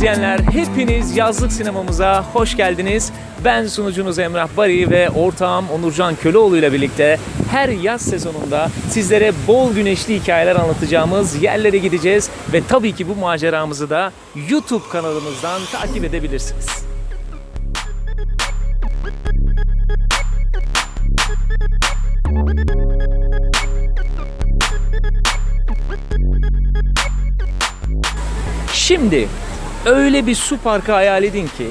izleyenler, hepiniz yazlık sinemamıza hoş geldiniz. Ben sunucunuz Emrah Bari ve ortağım Onurcan Köleoğlu ile birlikte her yaz sezonunda sizlere bol güneşli hikayeler anlatacağımız yerlere gideceğiz. Ve tabii ki bu maceramızı da YouTube kanalımızdan takip edebilirsiniz. Şimdi öyle bir su parkı hayal edin ki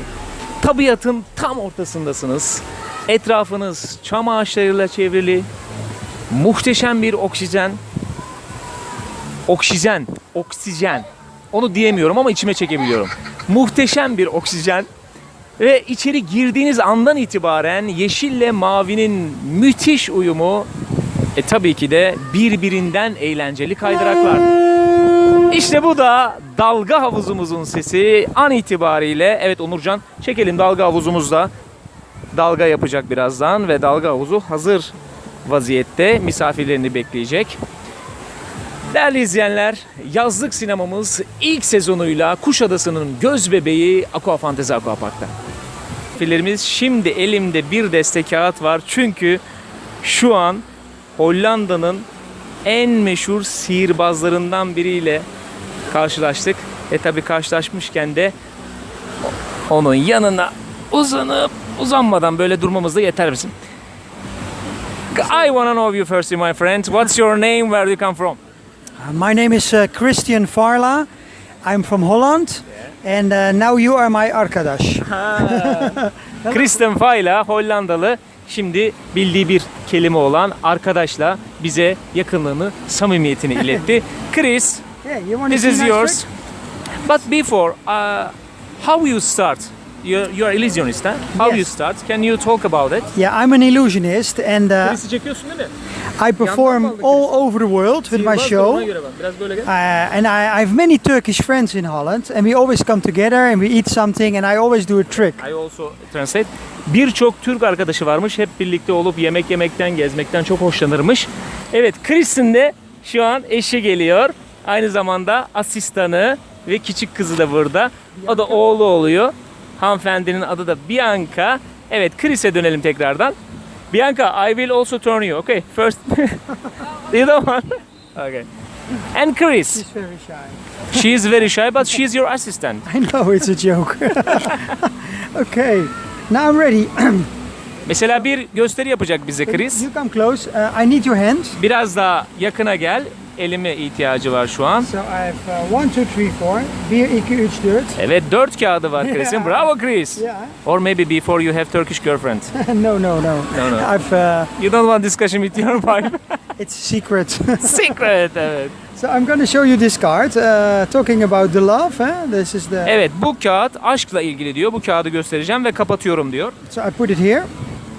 tabiatın tam ortasındasınız. Etrafınız çam ağaçlarıyla çevrili. Muhteşem bir oksijen. Oksijen, oksijen. Onu diyemiyorum ama içime çekebiliyorum. Muhteşem bir oksijen. Ve içeri girdiğiniz andan itibaren yeşille mavinin müthiş uyumu e tabii ki de birbirinden eğlenceli kaydıraklar. İşte bu da dalga havuzumuzun sesi an itibariyle. Evet Onurcan çekelim dalga havuzumuzda. Dalga yapacak birazdan ve dalga havuzu hazır vaziyette misafirlerini bekleyecek. Değerli izleyenler, yazlık sinemamız ilk sezonuyla Kuşadası'nın göz bebeği Aqua Fantezi Aqua Park'ta. Misafirlerimiz şimdi elimde bir deste kağıt var çünkü şu an Hollanda'nın en meşhur sihirbazlarından biriyle karşılaştık. E tabi karşılaşmışken de onun yanına uzanıp uzanmadan böyle durmamız da yeter bizim. I wanna know you first, my friend. What's your name? Where do you come from? Uh, My name is uh, Christian Farla. I'm from Holland. And uh, now you are my arkadaş. Kristen Fayla Hollandalı şimdi bildiği bir kelime olan arkadaşla bize yakınlığını, samimiyetini iletti. Chris, Yeah, you want this is yours. But before, uh, how you start? You're, you're illusionist, huh? How Yes. you start? Can you talk about it? Yeah, I'm an illusionist and uh, Chris'i çekiyorsun değil mi? I perform all over the world with my show. Biraz böyle gel. Uh, and I, I have many Turkish friends in Holland, and we always come together and we eat something, and I always do a trick. I also translate. Birçok Türk arkadaşı varmış. Hep birlikte olup yemek yemekten, gezmekten çok hoşlanırmış. Evet, Chris'in de şu an eşi geliyor. Aynı zamanda asistanı ve küçük kızı da burada. O da oğlu oluyor. Hanımefendinin adı da Bianca. Evet, Chris'e dönelim tekrardan. Bianca, I will also turn you. Okay, first. you don't want? Okay. And Chris, She's very shy. she is very shy, but she is your assistant. I know it's a joke. okay, now I'm ready. Mesela bir gösteri yapacak bize Chris. You come close. Uh, I need your hand. Biraz daha yakına gel. Elime ihtiyacı var şu an. So I have uh, one, two, three, four. 1, 2, 3, 4. Evet dört kağıdı var Chris'in. Yeah. Bravo Chris. Yeah. Or maybe before you have Turkish girlfriend. no, no, no. No, no. I've. Uh, You don't want discussion with your wife. it's secret. Secret. Evet. so I'm going to show you this card, uh, talking about the love. Huh? This is the. Evet bu kağıt aşkla ilgili diyor. Bu kağıdı göstereceğim ve kapatıyorum diyor. So I put it here.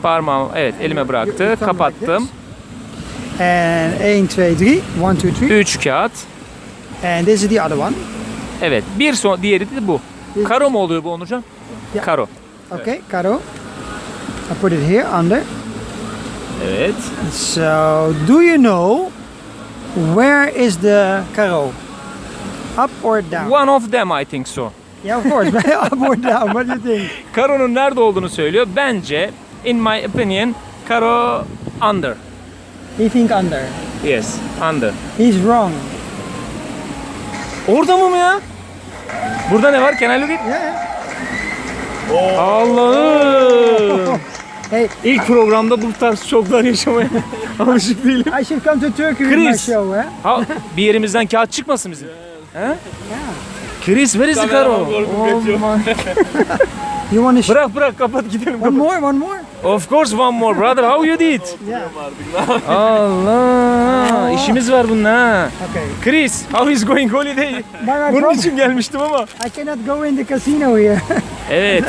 Parmağım evet elime bıraktı. Kapattım. And 1, 2, 3. 1, 2, 3. Üç kağıt. And this is the other one. Evet. Bir son diğeri de bu. Karo mu oluyor bu Onurcan? Yeah. Karo. Okay, Caro. I put it here under. Evet. So, do you know where is the Caro? Up or down? One of them I think so. Yeah, of course. Up or down? What do you think? Karo'nun nerede olduğunu söylüyor. Bence in my opinion Karo under. You think under. Yes, under. He's wrong. Orada mı mı ya? Burada ne var? Can I look it? Yeah. Allah'ım. Hey, İlk programda bu tarz şoklar yaşamaya alışık değilim. I should come to Turkey with my Chris. show, eh? Ha, bir yerimizden kağıt çıkmasın bizim. He? Chris, where is the Karo? Oh my- You want to? Bırak bırak kapat gidelim. One more, one more? Of course one more brother. How you did? Yeah. Allah. işimiz var bununla. ha. Okay. Chris, how is going holiday? My, my Bunun problem, için gelmiştim ama. I cannot go in the casino here. Evet.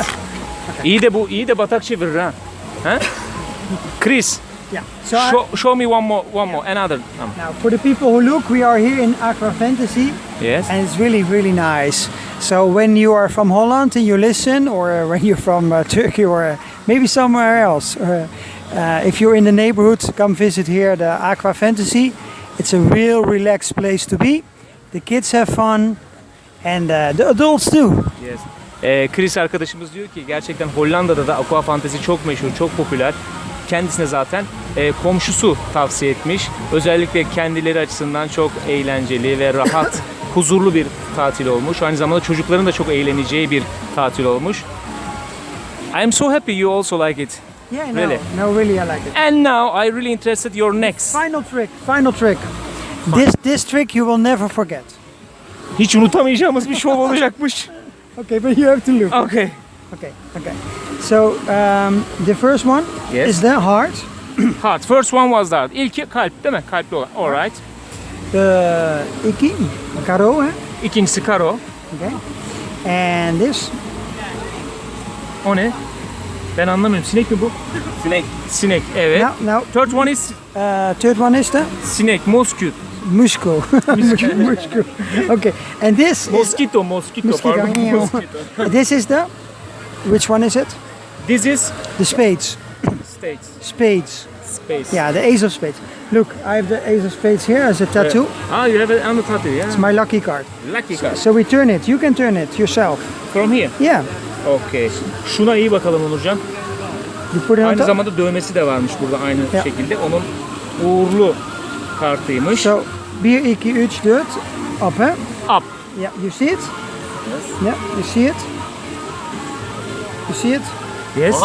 İyi de bu iyi de batak çevirir ha. Ha? Chris, yeah. So, I, show, show me one more one more another. Um, now for the people who look, we are here in Aqua Fantasy. yes. and it's really really nice so when you are from holland and you listen or uh, when you're from uh, turkey or uh, maybe somewhere else uh, uh, if you're in the neighborhood come visit here the aqua fantasy it's a real relaxed place to be the kids have fun and uh, the adults too. Yes. Ee, Chris arkadaşımız diyor ki gerçekten Hollanda'da da aqua fantezi çok meşhur, çok popüler. Kendisine zaten e, komşusu tavsiye etmiş. Özellikle kendileri açısından çok eğlenceli ve rahat, huzurlu bir tatil olmuş. Aynı zamanda çocukların da çok eğleneceği bir tatil olmuş. I am so happy you also like it. Yeah, no, Really? no, really, I like it. And now I really interested your next. Final trick, final trick. This this trick you will never forget. Hiç unutamayacağımız bir şov olacakmış. Okay, but you have to look. Okay. Okay, okay. So um, the first one Yes. is the heart. Heart. First one was that. İlki kalp değil mi? Kalpli olan. Alright. The iki, karo, eh? İkincisi karo. Okay. And this, O ne? Ben anlamıyorum. Sinek mi bu? Sinek. Sinek. Evet. now, now, Third one is uh, third one is the sinek. Mosquito. musco. musco. Okay, and this is Mosquito. Mosquito. Mosquito, Pardon. yeah. Mosquito. this is the which one is it? This is The spades. states. Spades. Space. Yeah, the ace of spades. Look, I have the ace of spades here as a tattoo. Ah, you have it on the tattoo. Yeah. It's my lucky card. Lucky card. So we turn it. You can turn it yourself. From here. Yeah. Okay. Şuna iyi bakalım Onurcan. Aynı zamanda dövmesi de varmış burada aynı Ya. şekilde. Onun uğurlu kartıymış. So 1, 2, 3, 4. Up, hè? Up. Yeah, you see it? Yeah, you see it? You see it? Yes.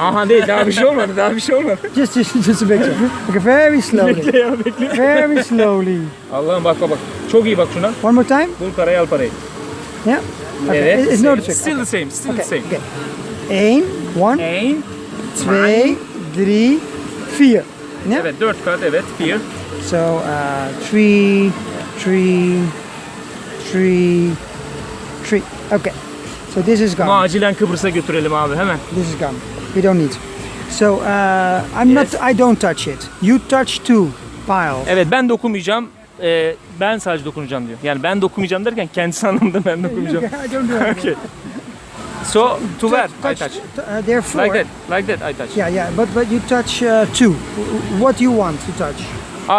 Aha değil daha bir şey olmadı daha bir şey olmadı. Just, just, just a picture. Okay, very slowly. bekle ya bekle. Very slowly. Allah'ım bak bak bak. Çok iyi bak şuna. One more time? Bul parayı al parayı. Yeah. Okay. Evet. It's no trick. Still the same. Still Okay. the same. okay. 1, 1, Ein. 2, 3, 4. Yeah. Evet dört kart evet. Bir. So uh, three, three, three, three. Okay. So this is Bunu gone. acilen Kıbrıs'a götürelim abi hemen. This is gone. We don't need. So uh, I'm Yes. not. I don't touch it. You touch two piles. Evet ben dokunmayacağım. Ee, ben sadece dokunacağım diyor. Yani ben dokunmayacağım derken kendisi anlamında ben dokunmayacağım. I don't okay. So to where I touch. uh, there are four. Like that. Like that I touch. Yeah, yeah. But but you touch uh, two. W- What you want to touch?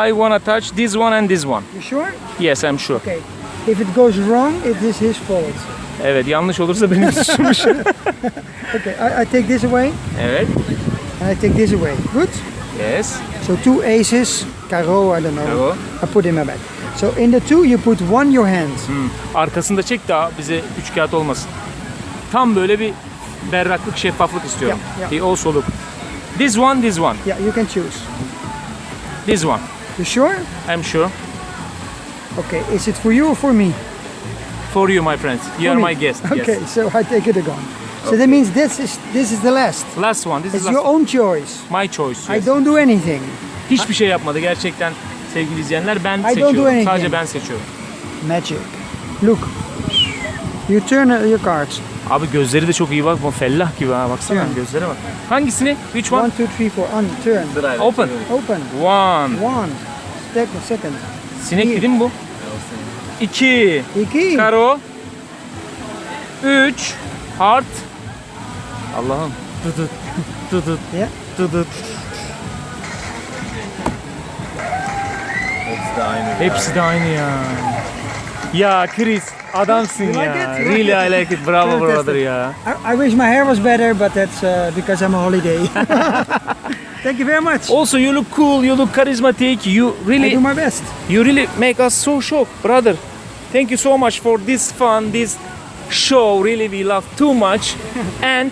I wanna touch this one and this one. You sure? Yes I'm sure. Okay. If it goes wrong, it is his fault. Evet yanlış olursa benim suçummuş. Okay. I, I take this away evet. and I take this away. Good. Yes. So two aces, caro, I don't know. Bravo. I put in my bag. So in the two, you put one your hand. Arkasında çek daha bize üç kağıt olmasın. Tam böyle bir berraklık, şeffaflık istiyorum. Yeah, Bir also look. This one, this one, Yeah, you can choose. this one. You sure? I'm sure. Okay. Is it for you or for me? For you, my friends. You For are me. my guest. Okay. Yes. So I take it again. So that means this is this is the last. Last one. This is It's last your own choice. My choice. I yes. don't do anything. Hiçbir şey yapmadı gerçekten sevgili izleyenler. Ben don't do seçiyorum. anything. Sadece ben seçiyorum. Magic. Look. You turn uh, your cards. Abi gözleri de çok iyi bak. Bu fellah gibi ha. Baksana Yeah. gözlere bak. Hangisini? Which one? One, two, three, four. On turn. Open. Open. One. One. Second. Second. Sinek Bir. değil mi bu? İki. Iki. Karo. Üç. Heart. Allah'ım. Dıdıt. Dıdıt. Yeah. Dıdıt. De aynı. Hepsi de aynı ya. Ya Chris adamsın You like ya. it? You like Really I like it. Bravo Fantastic. brother ya. I, I wish my hair was better, but that's uh, because I'm on holiday. Thank you very much. Also you look cool, you look charismatic. You I really do my best. you really make us so shocked, brother. Thank you so much for this fun, this show. Really we love too much. and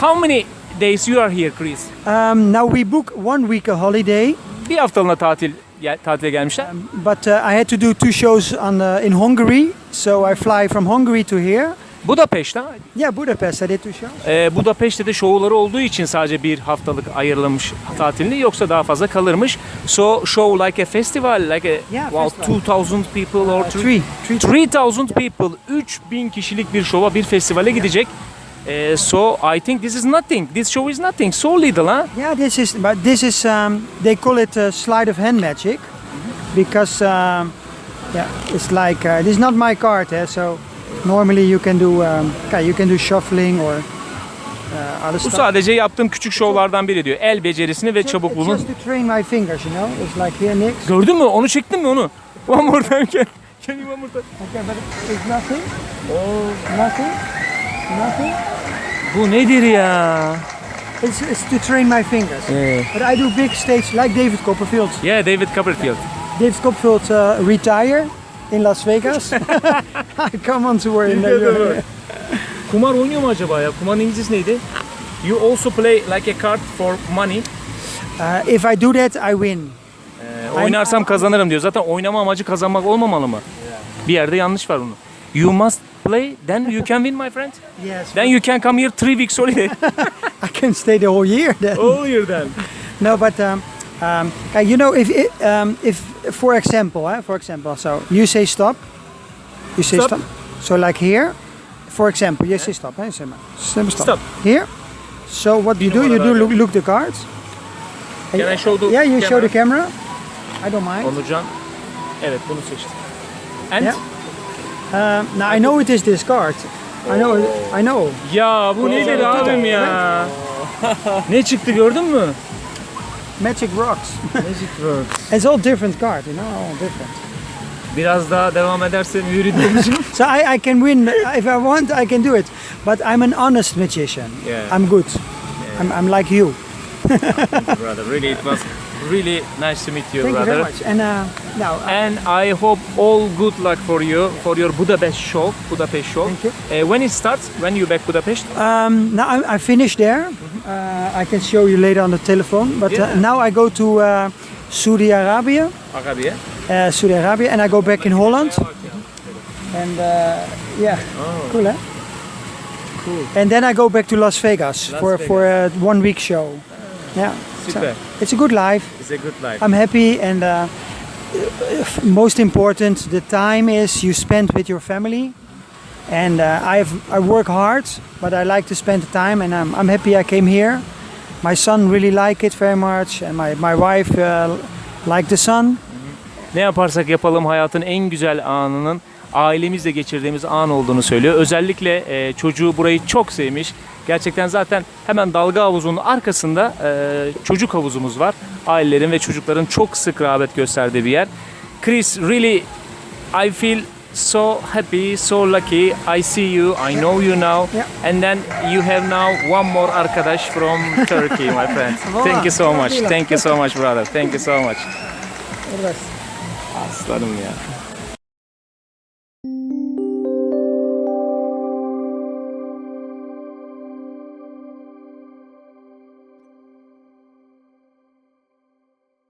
how many days you are here Chris? Um, now we book one week a holiday, Bir haftalığına tatil gel- tatile gelmişler. but uh, I had to do two shows on uh, in Hungary, so I fly from Hungary to here. Budapeşte. Yeah, Budapest. I did two shows. Ee, Budapeşte de şovları olduğu için sadece bir haftalık ayırılmış tatilini yoksa daha fazla kalırmış. So show like a festival like a Yeah, wow, festival. 2000 people or Uh, three, three. 3000 people 3000 kişilik bir şova bir festivale gidecek. Ee, so I think this is nothing. This show is nothing. So little, huh? Yeah, this is, but this is, um, they call it uh, sleight of hand magic, because um, yeah, it's like uh, this is not my card, eh, so normally you can do, um, okay, you can do shuffling or uh, other Bu stuff. sadece yaptığım küçük şovlardan biri diyor. El becerisini ve It's çabukluğunu. just to train my fingers, you know. It's like here next. Gördün mü? Onu çektin mi onu? One more time. Can you one more time? Okay, but it's nothing. Nothing. Nothing. Bu nedir ya? It's, it's to train my fingers. Yeah. But I do big stage like David Copperfield. Yeah, David Copperfield. David Copperfield uh, retire in Las Vegas. I come on tour in the Kumar oynuyor mu acaba ya? Kumarın İngilizcesi neydi? You also play like a card for money. uh, If I do that, I win. Ee, oynarsam kazanırım diyor. Zaten oynama amacı kazanmak olmamalı mı? Bir yerde yanlış var bunun. You must play, then you can win my friend. Yes. Then you can come here three weeks holiday. I can stay the whole year then. All year then. No, but um, um, uh, you know, if it, um, if for example, eh, for example, so you say stop, you say Stop. stop. So like here, for example, you say stop. Eh? You say, stop. Stop. Here. So what you do, you do look, look the cards. Can I show the Yeah, you show the camera? camera. I don't mind. Onurcan. Evet bunu seçti. And? Yeah. Um, now I know it is this card. I know. I know. Ya bu nedir abim ya? ne çıktı gördün mü? Magic rocks. Magic Works. It's all different card, you know, all different. Biraz daha devam ederse mürit olacağım. So I, I can win if I want. I can do it. But I'm an honest magician. Yeah. I'm good. I'm, I'm like you. brother, really it was really nice to meet you, Thank brother. you very much. And uh, now, uh, And I hope all good luck for you for your Budapest show. Budapest show. Thank you. Uh, when it starts? When you back Budapest? um, now I, I finished there. Uh, I can show you later on the telephone. But Yeah. uh, now I go to uh, Saudi Arabia. Arabiye. Uh, Saudi Arabia, and I go back in Holland. And uh, yeah, cool, eh? Cool. And then I go back to Las Vegas Las for for a one week show. Yeah, so Super. it's a good life. It's a good life. I'm happy, and uh, f- most important, the time is you spend with your family. And uh, I have I work hard, but I like to spend the time, and I'm, I'm happy I came here. My son really like it very much, and my my wife uh, like the sun. Ne yaparsak yapalım hayatın en güzel anının ailemizle geçirdiğimiz an olduğunu söylüyor. Özellikle e, çocuğu burayı çok sevmiş. Gerçekten zaten hemen dalga havuzunun arkasında e, çocuk havuzumuz var. Ailelerin ve çocukların çok sık rağbet gösterdiği bir yer. Chris, really I feel so happy, so lucky. I see you, I know you now. Yeah. And then you have now one more arkadaş from Turkey, my friend. Thank you so much. Thank you so much, brother. Thank you so much. Aslanım ya.